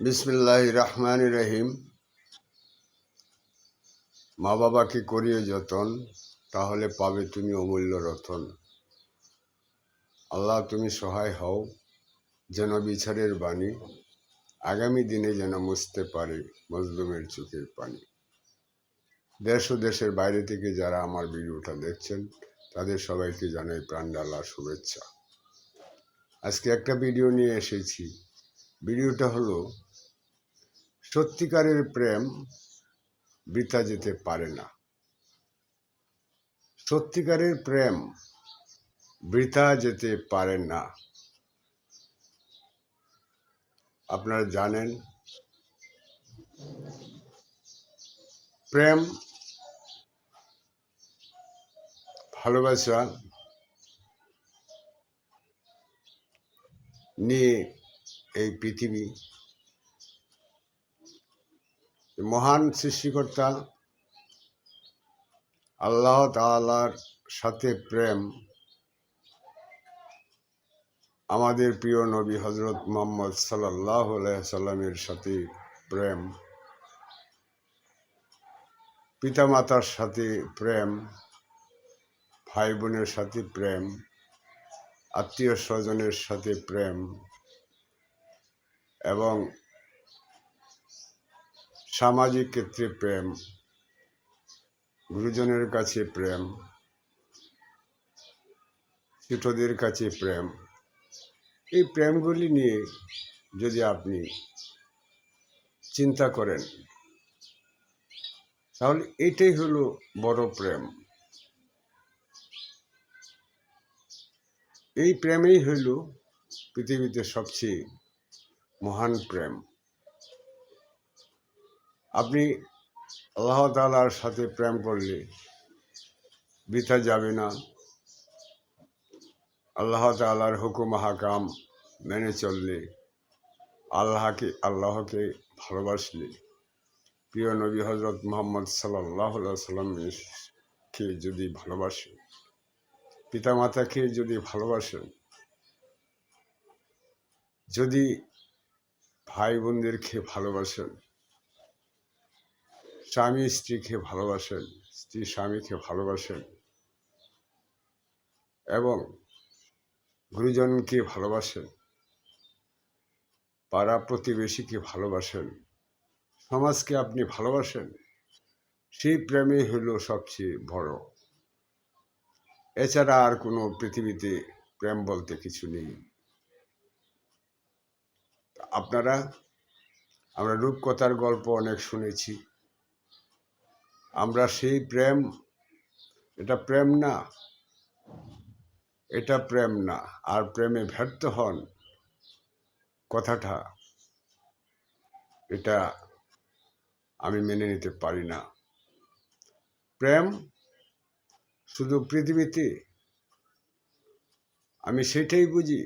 বিসমিল্লাহ রহমান রহিম মা বাবাকে করিয়ে যতন, তাহলে পাবে তুমি অমূল্য রতন। আল্লাহ, তুমি সহায় হও যেন বিচারের বাণী আগামী দিনে যেন মুছতে পারে মজলুমের চোখের পানি। দেশ ও দেশের বাইরে থেকে যারা আমার ভিডিওটা দেখছেন, তাদের সবাইকে জানাই প্রাণডালা শুভেচ্ছা। আজকে একটা ভিডিও নিয়ে এসেছি। ভিডিওটা হলো সত্যিকারের প্রেম বৃথা যেতে পারে না। সত্যিকারের প্রেম বৃথা যেতে পারে না। আপনারা জানেন, প্রেম ভালোবাসা নিয়ে এই পৃথিবী মহান সৃষ্টিকর্তা, আল্লাহ তাআলার সাথে প্রেম, আমাদের প্রিয় নবী হজরত মোহাম্মদ সাল্লাহ সাল্লামের সাথে প্রেম, পিতামাতার সাথে প্রেম ভাই বোনের সাথে প্রেম, আত্মীয় স্বজনের সাথে প্রেম এবং সামাজিক ক্ষেত্রে প্রেম, গুরুজনের কাছে প্রেম ছোটদের কাছে প্রেম, এই প্রেমগুলি নিয়ে যদি আপনি চিন্তা করেন, তাহলে এটাই হলো বড় প্রেম। এই প্রেমেই হইল পৃথিবীতে সবচেয়ে মহান প্রেম। আপনি আল্লাহ তালার সাথে প্রেম করলে বৃথা যাবে না। আল্লাহ তালার হুকুম, হাকাম মেনে চললে, আল্লাহকে আল্লাহকে ভালোবাসলে। প্রিয় নবী হজরত মোহাম্মদ সাল্লাহ সাল্লামকে যদি ভালোবাসেন পিতামাতাকে যদি ভালোবাসেন যদি ভাই বোনদেরকে ভালোবাসেন স্বামী স্ত্রীকে ভালোবাসেন, স্ত্রী স্বামীকে ভালোবাসেন এবং গুরুজনকে ভালোবাসেন, পাড়া প্রতিবেশীকে ভালোবাসেন, সমাজকে আপনি ভালোবাসেন, সেই প্রেমই হলো সবচেয়ে বড়। এছাড়া আর কোনো পৃথিবীতে প্রেম বলতে কিছু নেই। আপনারা, আমরা রূপকথার গল্প অনেক শুনেছি। আমরা সেই প্রেম, এটা প্রেম না, এটা প্রেম না, আর প্রেমে ব্যর্থ হন কথাটা, এটা আমি মেনে নিতে পারি না। প্রেম শুধু পৃথিবীতে, আমি সেটাই বুঝি,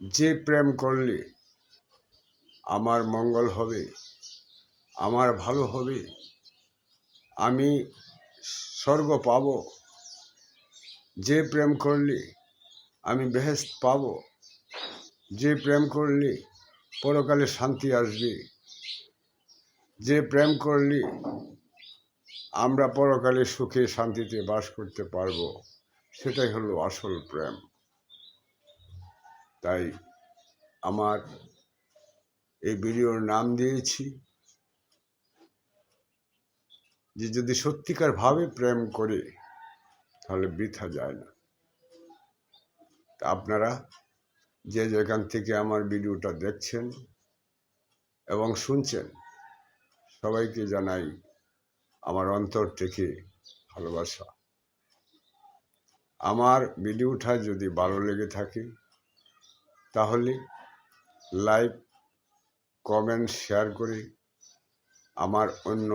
যে প্রেম করলে আমার মঙ্গল হবে, আমার ভালো হবে আমি স্বর্গ পাব। যে প্রেম করলে আমি বেহেস্ত পাব। যে প্রেম করলে পরকালে শান্তি আসবে। যে প্রেম করলে আমরা পরকালে সুখে শান্তিতে বাস করতে পারব, সেটাই হলো আসল প্রেম। তাই আমার এই ভিডিওর নাম দিয়েছি। যে যদি সত্যিকার ভাবে প্রেম করে, তাহলে বৃথা যায় না। আপনারা যে যেখান থেকে আমার ভিডিওটা দেখছেন এবং শুনছেন, সবাইকে জানাই আমার অন্তর থেকে ভালোবাসা। আমার ভিডিওটা যদি ভালো লেগে থাকে, তাহলে লাইক, কমেন্ট, শেয়ার করে আমার অন্য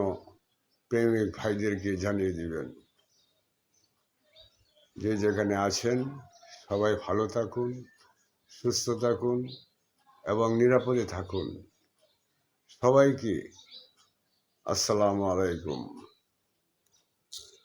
প্রেমিক ভাইদেরকে জানিয়ে দিবেন। যে যেখানে আছেন, সবাই ভালো থাকুন, সুস্থ থাকুন এবং নিরাপদে থাকুন। সবাইকে আসসালামু আলাইকুম।